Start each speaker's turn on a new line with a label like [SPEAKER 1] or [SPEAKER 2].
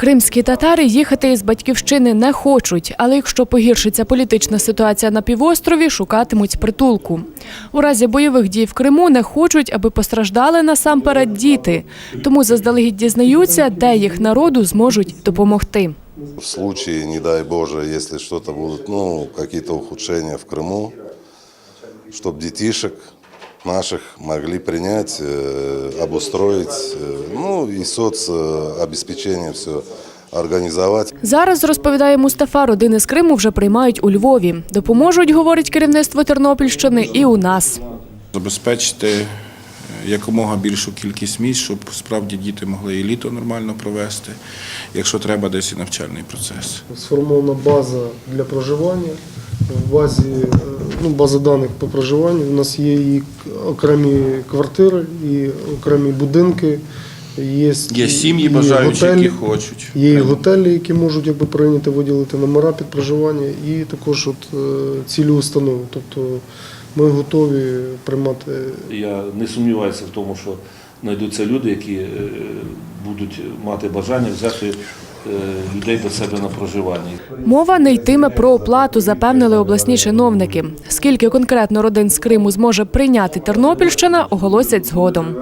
[SPEAKER 1] Кримські татари їхати із батьківщини не хочуть, але якщо погіршиться політична ситуація на півострові, шукатимуть притулку. У разі бойових дій в Криму не хочуть, аби постраждали насамперед діти. Тому заздалегідь дізнаються, де їх народу зможуть допомогти.
[SPEAKER 2] В случае, не дай Боже, если что-то будут, ну, какие-то ухудшения в Крыму, чтобы детишек наших могли принять, э, обустроить, э, ну и соцобеспечение все организовать.
[SPEAKER 1] Зараз розповідає Мустафа, родини з Криму вже приймають у Львові. Допоможуть, говорить керівництво Тернопільщини, і у нас.
[SPEAKER 3] забезпечити е, якомога більшу кількість місць, щоб справді діти могли і літо нормально провести, якщо треба, десь і навчальний процес.
[SPEAKER 4] Сформована база для проживання. В базі е, ну, база даних по проживанню. У нас є і окремі квартири, і окремі будинки. Є,
[SPEAKER 3] Є сім'ї бажаючі,
[SPEAKER 4] готелі.
[SPEAKER 3] які хочуть.
[SPEAKER 4] Є і готелі, які можуть якби прийняти, виділити номера під проживання, і також от, е, цілі установи. Тобто ми готові приймати
[SPEAKER 5] Я не сумніваюся в тому, що знайдуться люди, які е, будуть мати бажання взяти е, людей до себе на проживання.
[SPEAKER 1] Мова не йтиме про оплату, запевнили обласні чиновники. Скільки конкретно родин з Криму зможе прийняти Тернопільщина, оголосять згодом.